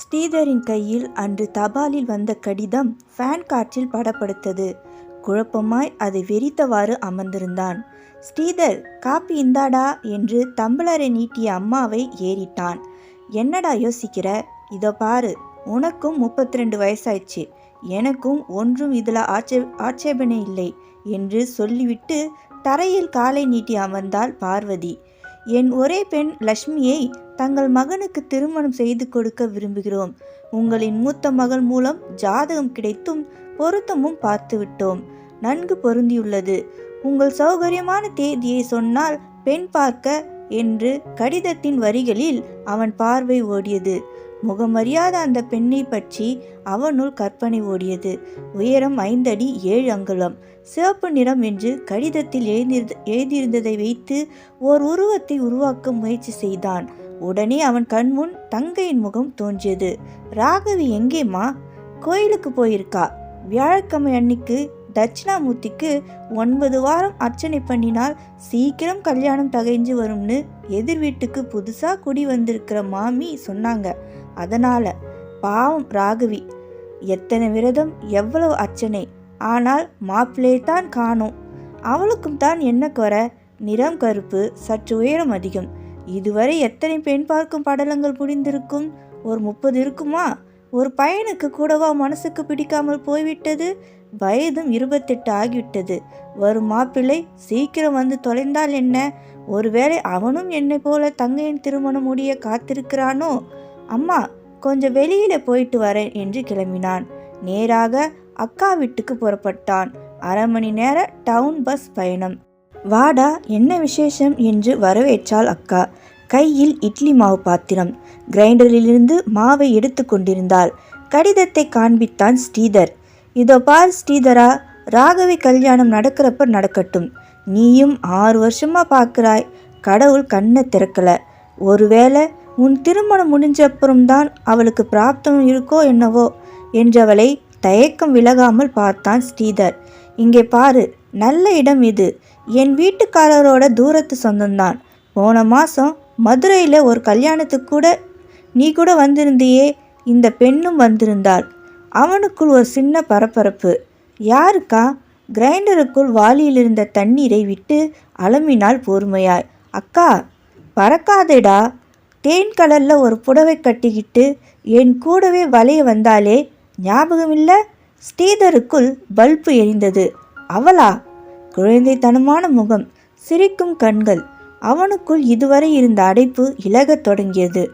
ஸ்ரீதரின் கையில் அன்று தபாலில் வந்த கடிதம் ஃபேன் காற்றில் படப்படுத்தது. குழப்பமாய் அதை வெறித்தவாறு அமர்ந்திருந்தான். ஸ்ரீதர் காப்பி இந்தாடா என்று தம்பளரை நீட்டிய அம்மாவை ஏறிட்டான். என்னடா யோசிக்கிற? இதோ பாரு உனக்கும் முப்பத்தி ரெண்டு வயசாயிடுச்சு. எனக்கும் ஒன்றும் இதில் ஆட்சே ஆட்சேபனை இல்லை என்று சொல்லிவிட்டு தரையில் காலை நீட்டி அமர்ந்தாள் பார்வதி. என் ஒரே பெண் லக்ஷ்மியை தங்கள் மகனுக்கு திருமணம் செய்து கொடுக்க விரும்புகிறோம். உங்களின் மூத்த மகள் மூலம் ஜாதகம் கிடைத்தும் பொருத்தமும் பார்த்துவிட்டோம். நன்கு பொருந்தியுள்ளது. உங்கள் சௌகரியமான தேதியை சொன்னால் பெண் பார்க்க என்று கடிதத்தின் வரிகளில் அவன் பார்வை ஓடியது. முகமறியாத அந்த பெண்ணை பற்றி அவனுள் கற்பனை ஓடியது. உயரம் ஐந்தடி ஏழு அங்குலம். சிவப்பு நிறம் என்று கடிதத்தில் எழுந்திருந்த எழுதியிருந்ததை வைத்து ஓர் உருவத்தை உருவாக்க முயற்சி செய்தான். உடனே அவன் கண்முன் தங்கையின் முகம் தோன்றியது. ராகவி எங்கேம்மா? கோயிலுக்கு போயிருக்கா? வியாழக்கிழமை அன்னைக்கு தட்சிணாமூர்த்திக்கு ஒன்பது வாரம் அர்ச்சனை பண்ணினால் சீக்கிரம் கல்யாணம் தகைஞ்சு வரும்னு எதிர் வீட்டுக்கு புதுசாக குடி வந்திருக்கிற மாமி சொன்னாங்க. அதனால பாவம் ராகவி. எத்தனை விரதம் எவ்வளவு அர்ச்சனை. ஆனால் மாப்பிள்ளையை தான் காணோம். அவளுக்கும் தான் என்ன குறை? நிறம் கருப்பு சற்று உயரம் அதிகம். இதுவரை எத்தனை பெண் பார்க்கும் படலங்கள் முடிந்திருக்கும் ஒரு முப்பது இருக்குமா? ஒரு பையனுக்கு கூடவா மனசுக்கு பிடிக்காமல் போய்விட்டது? வயதும் இருபத்தெட்டு ஆகிவிட்டது. வரும் மாப்பிள்ளை சீக்கிரம் வந்து தொலைந்தால் என்ன? ஒருவேளை அவனும் என்னை போல தங்கையின் திருமணம் முடிய காத்திருக்கிறானோ? அம்மா கொஞ்சம் வெளியில் போயிட்டு வரேன் என்று கிளம்பினான். நேராக அக்கா வீட்டுக்கு புறப்பட்டான். அரை மணி நேர டவுன் பஸ் பயணம். வாடா என்ன விசேஷம் என்று வரவேற்றாள் அக்கா. கையில் இட்லி மாவு பாத்திரம். கிரைண்டரிலிருந்து மாவை எடுத்து கொண்டிருந்தாள். கடிதத்தை காண்பித்தான் ஸ்ரீதர். இதோ பார் ஸ்ரீதரா ராகவி கல்யாணம் நடக்கிறப்ப நடக்கட்டும். நீயும் ஆறு வருஷமா பார்க்குறாய் கடவுள் கண்ணை திறக்கல. ஒருவேளை உன் திருமணம் முடிஞ்ச அப்புறம்தான் அவளுக்கு பிராப்தம் இருக்கோ என்னவோ என்றவளை தயக்கம் விலகாமல் பார்த்தான் ஸ்ரீதர். இங்கே பாரு நல்ல இடம் இது. என் வீட்டுக்காரரோட தூரத்து சொந்தம்தான் போன மாதம் மதுரையில் ஒரு கல்யாணத்துக்கு கூட நீ கூட வந்திருந்தியே இந்த பெண்ணும் வந்திருந்தாள். அவனுக்குள் ஒரு சின்ன பரபரப்பு. யாருக்கா? கிரைண்டருக்குள் வாளியில் இருந்த தண்ணீரை விட்டு அலமினாள் பொறுமையாய் அக்கா பறக்காதேடா. தேன் கலரில் ஒரு புடவை கட்டிக்கிட்டு என் கூடவே வளைய வந்தாலே ஞாபகம் இல்லை ஸ்ரீதருக்குள் பல்பு எரிந்தது. அவளா? குழந்தைத்தனமான முகம் சிரிக்கும் கண்கள். அவனுக்குள் இதுவரை இருந்த அடைப்பு இலகத் தொடங்கியது.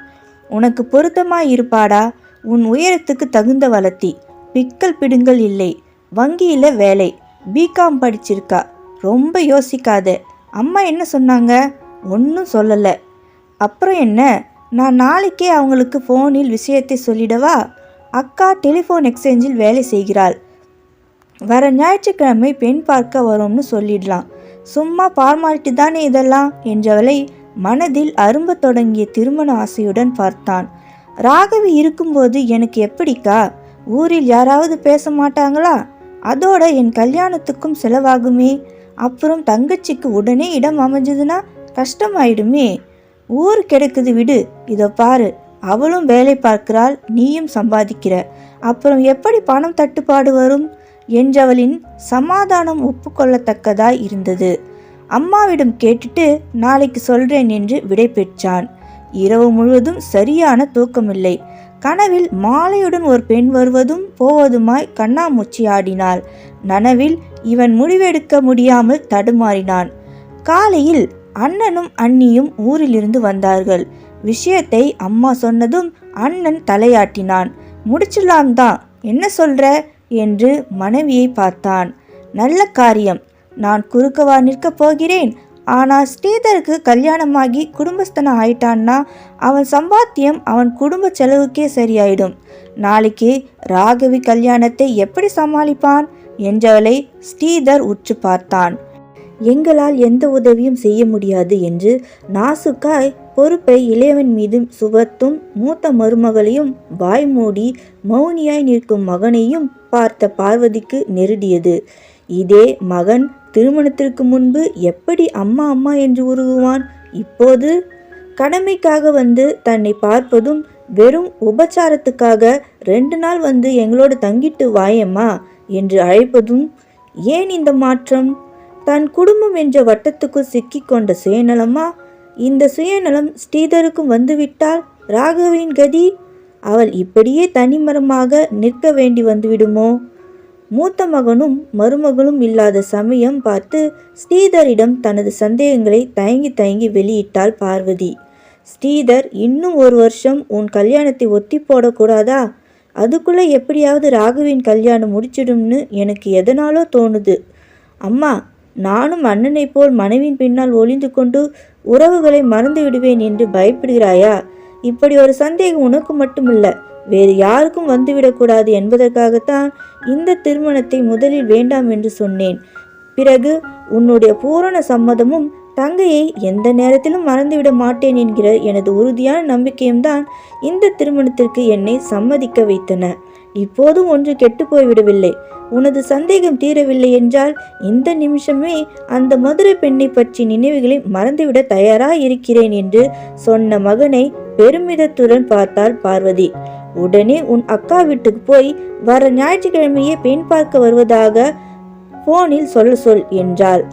உனக்கு பொருத்தமாய் இருப்பாடா உன் உயரத்துக்கு தகுந்த வளர்த்தி. பிக்கல் பிடுங்கள் இல்லை. வங்கியில் வேலை. பிகாம் படிச்சிருக்கா. ரொம்ப யோசிக்காத. அம்மா என்ன சொன்னாங்க? ஒன்றும் சொல்லலை. அப்புறம் என்ன? நான் நாளைக்கே அவங்களுக்கு ஃபோனில் விஷயத்தை சொல்லிடவா? அக்கா டெலிஃபோன் எக்ஸ்சேஞ்சில் வேலை செய்கிறாள். வர ஞாயிற்றுக்கிழமை பெண் பார்க்க வரும்னு சொல்லிடலாம். சும்மா ஃபார்மாலிட்டி தானே இதெல்லாம்? என்றவளை மனதில் அரும்ப தொடங்கிய திருமண ஆசையுடன் பார்த்தான். ராகவி இருக்கும்போது எனக்கு எப்படிக்கா? ஊரில் யாராவது பேச மாட்டாங்களா? அதோட என் கல்யாணத்துக்கும் செலவாகுமே. அப்புறம் தங்கச்சிக்கு உடனே இடம் அமைஞ்சதுன்னா கஷ்டமாயிடுமே. ஊர் கிடைக்குது விடு. இதோ பாரு அவளும் வேலை பார்க்கிறாள் நீயும் சம்பாதிக்கிற. அப்புறம் எப்படி பணம் தட்டுப்பாடு வரும்? என்றவளின் சமாதானம் ஒப்புக்கொள்ளத்தக்கதாய் இருந்தது. அம்மாவிடம் கேட்டுட்டு நாளைக்கு சொல்றேன் என்று விடை பெற்றான். இரவு முழுவதும் சரியான தூக்கமில்லை. கனவில் மாலையுடன் ஒரு பெண் வருவதும் போவதுமாய் கண்ணாமூச்சி ஆடினாள். நனவில் இவன் முடிவெடுக்க முடியாமல் தடுமாறினான். காலையில் அண்ணனும் அண்ணியும் ஊரிலிருந்து வந்தார்கள். விஷயத்தை அம்மா சொன்னதும் அண்ணன் தலையாட்டினான். முடிச்சிடலாம் தான் என்ன சொல்ற? என்று மனைவியை பார்த்தான். நல்ல காரியம். நான் குறுக்கவா நிற்கப் போகிறேன். ஆனால் ஸ்ரீதருக்கு கல்யாணமாகி குடும்பஸ்தனம் ஆயிட்டான்னா அவன் சம்பாத்தியம் அவன் குடும்ப செலவுக்கே சரியாயிடும். நாளைக்கு ராகவி கல்யாணத்தை எப்படி சமாளிப்பான்? என்றவளை ஸ்ரீதர் உற்று பார்த்தான். எங்களால் எந்த உதவியும் செய்ய முடியாது என்று நாசுக்காய் பொறுப்பை இளையவன் மீது சுவத்தும் மூத்த மருமகளையும் வாய் மூடி மௌனியாய் நிற்கும் மகனையும் பார்த்த பார்வதிக்கு நெருடியது. இதே மகன் திருமணத்திற்கு முன்பு எப்படி அம்மா அம்மா என்று உருகுவான்? இப்போது கடமைக்காக வந்து தன்னை பார்ப்பதும் வெறும் உபச்சாரத்துக்காக ரெண்டு நாள் வந்து எங்களோடு தங்கிட்டு வாயம்மா? என்று அழைப்பதும் ஏன் இந்த மாற்றம்? தன் குடும்பம் என்ற வட்டத்துக்குள் சிக்கிக்கொண்ட சுயநலமா? இந்த சுயநலம் ஸ்ரீதருக்கும் வந்துவிட்டால் ராகவின் கதி? அவள் இப்படியே தனிமரமாக நிற்க வேண்டி வந்துவிடுமோ? மூத்த மகனும் மருமகளும் இல்லாத சமயம் பார்த்து ஸ்ரீதரிடம் தனது சந்தேகங்களை தயங்கி தயங்கி வெளியிட்டாள் பார்வதி. ஸ்ரீதர் இன்னும் ஒரு வருஷம் உன் கல்யாணத்தை ஒத்தி போடக்கூடாதா? அதுக்குள்ளே எப்படியாவது ராகுவின் கல்யாணம் முடிச்சிடும்னு எனக்கு எதனாலோ தோணுது. அம்மா நானும் அண்ணனைப் போல் மனைவின் பின்னால் ஒளிந்து கொண்டு உறவுகளை மறந்து விடுவேன் என்று பயப்படுகிறாயா? இப்படி ஒரு சந்தேகம் உனக்கு மட்டுமில்ல. வேறு யாருக்கும் வந்துவிடக்கூடாது என்பதற்காகத்தான் இந்த திருமணத்தை முதலில் வேண்டாம் என்று சொன்னேன். பிறகு உன்னுடைய பூரண சம்மதமும் தங்கையை எந்த நேரத்திலும் மறந்துவிட மாட்டேன் என்கிற எனது உறுதியான நம்பிக்கையும் தான் இந்த திருமணத்திற்கு என்னை சம்மதிக்க வைத்தன. இப்போதும் ஒன்று கெட்டு போய்விடவில்லை. உனது சந்தேகம் தீரவில்லை என்றால் இந்த நிமிஷமே அந்த மதுரை பெண்ணை பற்றி நினைவுகளை மறந்துவிட தயாராக இருக்கிறேன் என்று சொன்ன மகனை பெருமிதத்துடன் பார்த்தாள் பார்வதி. உடனே உன் அக்கா வீட்டுக்கு போய் வர ஞாயிற்றுக்கிழமையே பெண் பார்க்க வருவதாக போனில் சொல்ல சொல் என்றாள்.